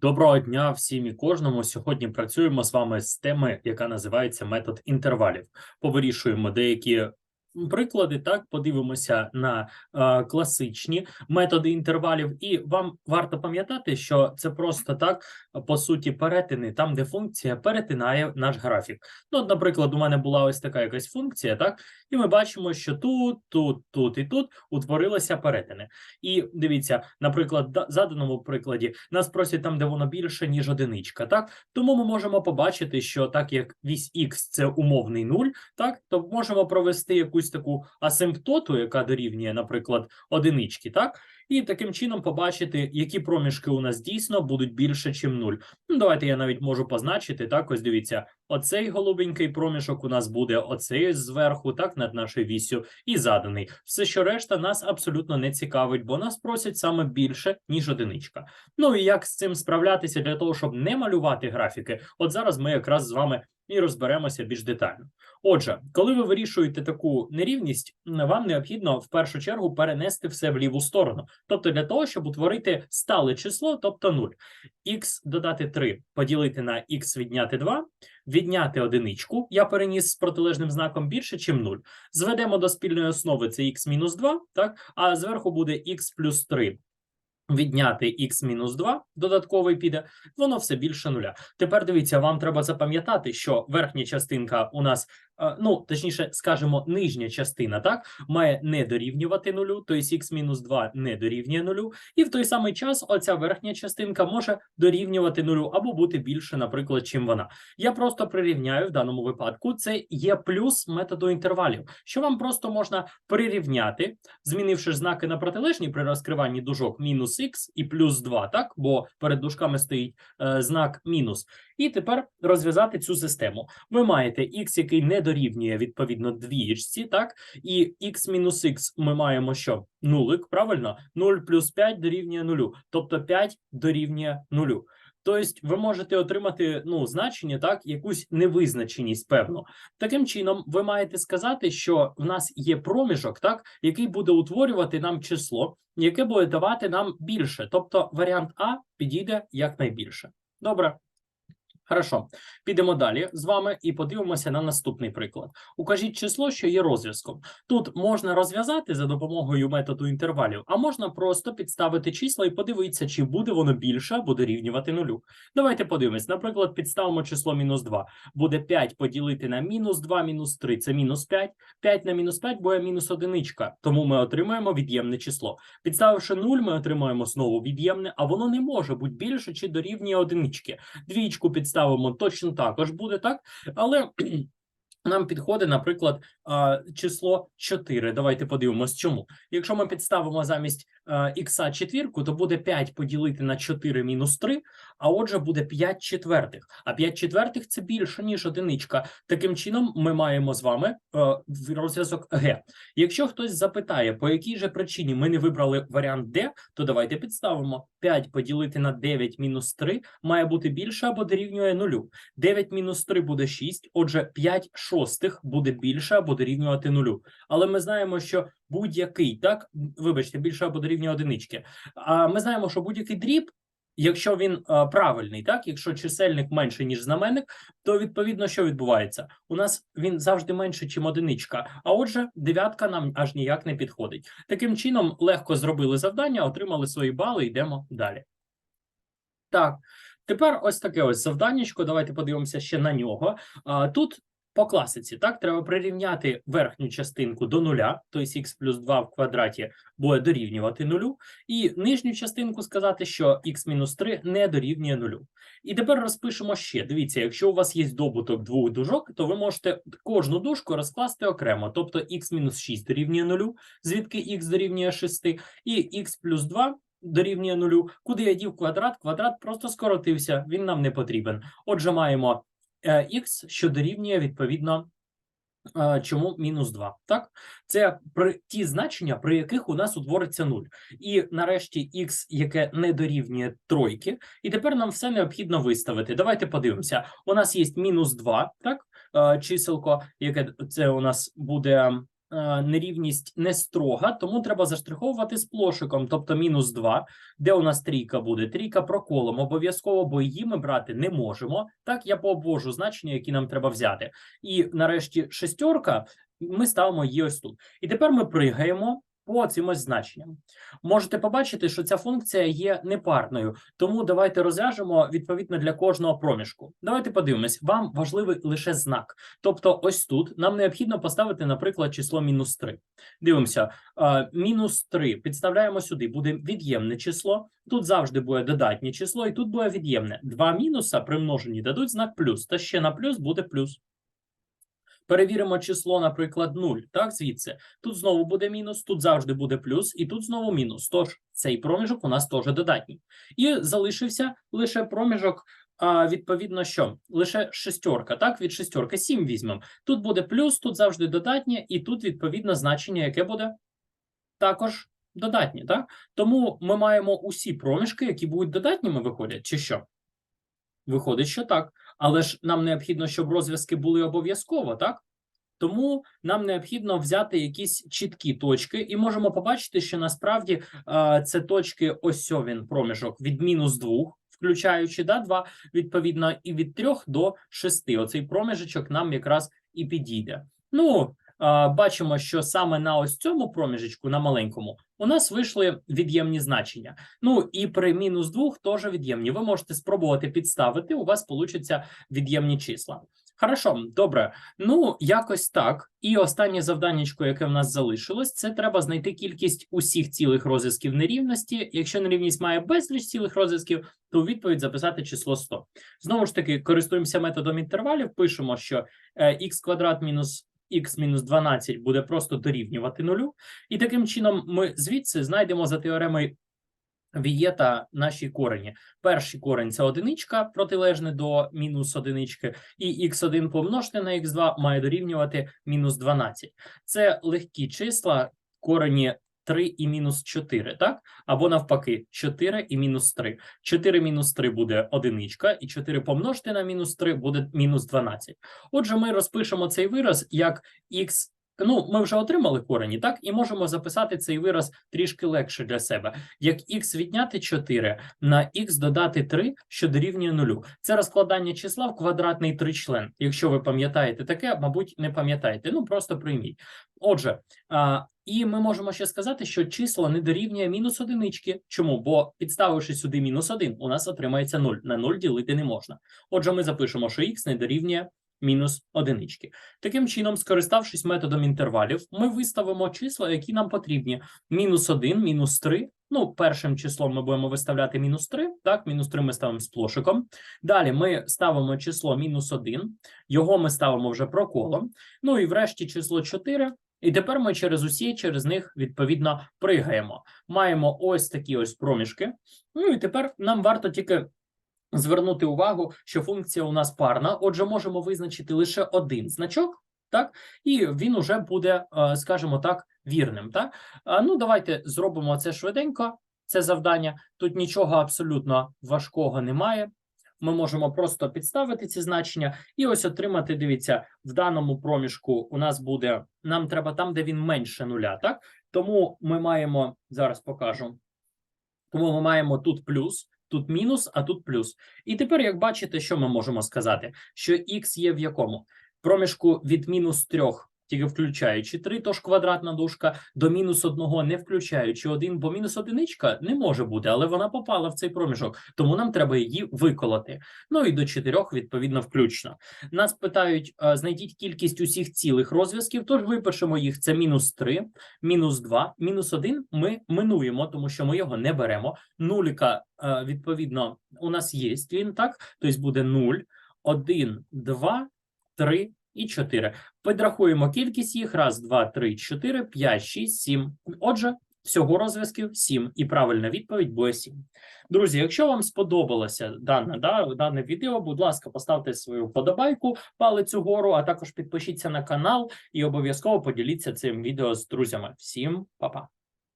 Доброго дня всім і кожному. Сьогодні працюємо з вами з теми, яка називається метод інтервалів. Повирішуємо деякі приклади. Так, подивимося на е, класичні методи інтервалів, і вам варто пам'ятати, що це просто так по суті перетини, там де функція перетинає наш графік. Ну, от, наприклад, у мене була ось така якась функція, так, і ми бачимо, що тут, тут, тут і тут утворилися перетини. І дивіться, наприклад, да- заданому прикладі нас просять там, де воно більше, ніж одиничка. Так тому ми можемо побачити, що так як вісь х це умовний нуль, так то можемо провести якусь таку асимптоту, яка дорівнює, наприклад, одинички, так. І таким чином побачити, які проміжки у нас дійсно будуть більше, ніж 0. Ну, давайте я навіть можу позначити. Так, ось дивіться, оцей голубенький проміжок у нас буде оцей зверху, так, над нашою вісю, і заданий. Все, що решта, нас абсолютно не цікавить, бо нас просять саме більше, ніж одиничка. Ну і як з цим справлятися для того, щоб не малювати графіки? От зараз ми якраз з вами і розберемося більш детально. Отже, коли ви вирішуєте таку нерівність, вам необхідно в першу чергу перенести все в ліву сторону. Тобто для того, щоб утворити стале число, тобто 0. х додати 3 поділити на х відняти 2, відняти одиничку, я переніс з протилежним знаком більше, ніж 0. Зведемо до спільної основи це х мінус 2, так? а зверху буде х плюс 3. Відняти x мінус 2, додатковий піде, воно все більше нуля. Тепер дивіться, вам треба запам'ятати, що верхня частинка у нас, ну точніше, скажімо, нижня частина, так, має не дорівнювати нулю, тобто х мінус 2 не дорівнює нулю, і в той самий час оця верхня частинка може дорівнювати нулю або бути більше, наприклад, чим вона. Я просто прирівняю в даному випадку. Це є плюс методу інтервалів, що вам просто можна прирівняти, змінивши знаки на протилежні при розкриванні дужок мінус х і плюс 2, так? Бо перед дужками стоїть е, знак мінус. І тепер розв'язати цю систему. Ви маєте х, який не дорівнює відповідно двієчці, так? І х мінус х ми маємо що? Нулик, правильно? 0 плюс 5 дорівнює нулю, тобто 5 дорівнює нулю. Тобто ви можете отримати ну, значення, так, якусь невизначеність, певно. Таким чином, ви маєте сказати, що в нас є проміжок, так, який буде утворювати нам число, яке буде давати нам більше. Тобто варіант А підійде якнайбільше. Добре. Хорошо, підемо далі з вами і подивимося на наступний приклад. Укажіть число, що є розв'язком. Тут можна розв'язати за допомогою методу інтервалів, а можна просто підставити числа і подивитися, чи буде воно більше або дорівнювати нулю. Давайте подивимось. Наприклад, підставимо число мінус 2. Буде 5 поділити на мінус 2, мінус 3 – це мінус 5. 5 на мінус 5 буде мінус одиничка, тому ми отримаємо від'ємне число. Підставивши 0, ми отримаємо знову від'ємне, а воно не може бути більше чи дорівнює одинички. Двічку підставимо точно також буде так, але нам підходить, наприклад, число 4. Давайте подивимось, чому. Якщо ми підставимо замість х четвірку, то буде 5 поділити на 4 мінус 3, а отже буде 5 четвертих. А 5 четвертих це більше, ніж одиничка. Таким чином, ми маємо з вами е, розв'язок Г. Якщо хтось запитає, по якій же причині ми не вибрали варіант Д, то давайте підставимо 5 поділити на 9 мінус 3 має бути більше або дорівнює нулю. 9 мінус 3 буде 6, отже, 5 шостих буде більше або дорівнювати нулю. Але ми знаємо, що будь-який, так, вибачте, більше або дорівнює одинички. А ми знаємо, що будь-який дріб, якщо він е, правильний, так, якщо чисельник менше, ніж знаменник, то відповідно що відбувається? У нас він завжди менше, ніж одиничка. А отже, дев'ятка нам аж ніяк не підходить. Таким чином, легко зробили завдання, отримали свої бали, йдемо далі. Так, тепер ось таке ось завданнячко. Давайте подивимося ще на нього. А, тут по класиці, так, треба прирівняти верхню частинку до нуля, тобто х плюс 2 в квадраті буде дорівнювати нулю, і нижню частинку сказати, що х мінус 3 не дорівнює нулю. І тепер розпишемо ще. Дивіться, якщо у вас є добуток двох дужок, то ви можете кожну дужку розкласти окремо, тобто х мінус 6 дорівнює нулю, звідки х дорівнює 6, і х плюс 2 дорівнює нулю. Куди я дів квадрат? Квадрат просто скоротився, він нам не потрібен. Отже, маємо х, що дорівнює відповідно. е, Чому мінус 2? Так, це при ті значення, при яких у нас утвориться 0. І нарешті х, яке не дорівнює тройки, і тепер нам все необхідно виставити. Давайте подивимося. У нас є мінус 2, так, е, чиселко, яке це у нас буде е, нерівність не строга, тому треба заштриховувати з плошиком, тобто мінус 2. Де у нас трійка буде? Трійка проколом. Обов'язково, бо її ми брати не можемо. Так, я пообвожу значення, які нам треба взяти. І нарешті шестерка, ми ставимо її ось тут. І тепер ми пригаємо по цим ось значенням. Можете побачити, що ця функція є непарною, тому давайте розв'яжемо відповідно для кожного проміжку. Давайте подивимось, вам важливий лише знак. Тобто, ось тут нам необхідно поставити, наприклад, число мінус 3. Дивимося, мінус 3 підставляємо сюди, буде від'ємне число. Тут завжди буде додатнє число, і тут буде від'ємне. Два мінуса примножені дадуть знак плюс, та ще на плюс буде плюс. Перевіримо число, наприклад, 0, так, звідси. Тут знову буде мінус, тут завжди буде плюс, і тут знову мінус. Тож цей проміжок у нас теж додатній. І залишився лише проміжок, а, відповідно, що? Лише шестерка, так, від шестерки, 7 візьмемо. Тут буде плюс, тут завжди додатнє, і тут, відповідно, значення, яке буде також додатнє, так? Тому ми маємо усі проміжки, які будуть додатніми, виходять, чи що? Виходить, що так. Але ж нам необхідно, щоб розв'язки були обов'язково, так? Тому нам необхідно взяти якісь чіткі точки, і можемо побачити, що насправді це точки ось він проміжок від мінус 2, включаючи да, 2, відповідно, і від 3 до 6. Оцей проміжечок нам якраз і підійде. Ну, бачимо, що саме на ось цьому проміжечку, на маленькому, у нас вийшли від'ємні значення. Ну і при мінус 2 теж від'ємні. Ви можете спробувати підставити, у вас получаться від'ємні числа. Хорошо, добре. Ну, якось так. І останнє завданнячко, яке в нас залишилось, це треба знайти кількість усіх цілих розв'язків нерівності. Якщо нерівність має безліч цілих розв'язків, то у відповідь записати число 100. Знову ж таки, користуємося методом інтервалів, пишемо, що е, х квадрат мінус х мінус 12 буде просто дорівнювати нулю. І таким чином ми звідси знайдемо за теоремою Вієта наші корені. Перший корень це одиничка, протилежне до мінус одинички, і х1 помножити на х2 має дорівнювати мінус 12. Це легкі числа, корені 3 і мінус 4, так? Або навпаки, 4 і мінус 3. 4 мінус 3 буде одиничка, і 4 помножити на мінус 3 буде мінус 12. Отже, ми розпишемо цей вираз як х Ну, ми вже отримали корені, так? І можемо записати цей вираз трішки легше для себе. Як х відняти 4 на х додати 3, що дорівнює нулю. Це розкладання числа в квадратний тричлен. Якщо ви пам'ятаєте таке, мабуть, не пам'ятаєте. Ну, просто прийміть. Отже, а, і ми можемо ще сказати, що число не дорівнює мінус одинички. Чому? Бо підставивши сюди мінус 1, у нас отримається 0. На 0 ділити не можна. Отже, ми запишемо, що х не дорівнює мінус одинички. Таким чином, скориставшись методом інтервалів, ми виставимо числа, які нам потрібні: мінус 1, мінус 3. Ну, першим числом ми будемо виставляти мінус 3, так, мінус 3 ми ставимо з плошиком. Далі ми ставимо число мінус 1, його ми ставимо вже проколом. Ну і врешті число 4. І тепер ми через усі, через них відповідно пригаємо. Маємо ось такі ось проміжки. Ну і тепер нам варто тільки звернути увагу, що функція у нас парна. Отже, можемо визначити лише один значок, так, і він уже буде, е, скажімо так, вірним. Так, ну давайте зробимо це швиденько. Це завдання. Тут нічого абсолютно важкого немає. Ми можемо просто підставити ці значення і ось отримати. Дивіться, в даному проміжку у нас буде. Нам треба там, де він менше нуля. Так тому ми маємо зараз покажу. Тому ми маємо тут плюс, тут мінус, а тут плюс. І тепер, як бачите, що ми можемо сказати? Що х є в якому проміжку від мінус 3, тільки включаючи 3, тож квадратна дужка, до мінус 1, не включаючи 1, бо мінус одиничка не може бути, але вона попала в цей проміжок, тому нам треба її виколоти. Ну і до 4, відповідно, включно. Нас питають, знайдіть кількість усіх цілих розв'язків, тож випишемо їх: це мінус 3, мінус 2, мінус 1 ми минуємо, тому що ми його не беремо. Нуліка, відповідно, у нас є він, так? Тобто буде 0, 1, 2, 3 і 4. Підрахуємо кількість їх. Раз, два, три, чотири, п'ять, шість, сім. Отже, всього розв'язків 7. І правильна відповідь буде 7. Друзі, якщо вам сподобалося дане, да, дане відео, будь ласка, поставте свою вподобайку, палець угору, а також підпишіться на канал і обов'язково поділіться цим відео з друзями. Всім па-па!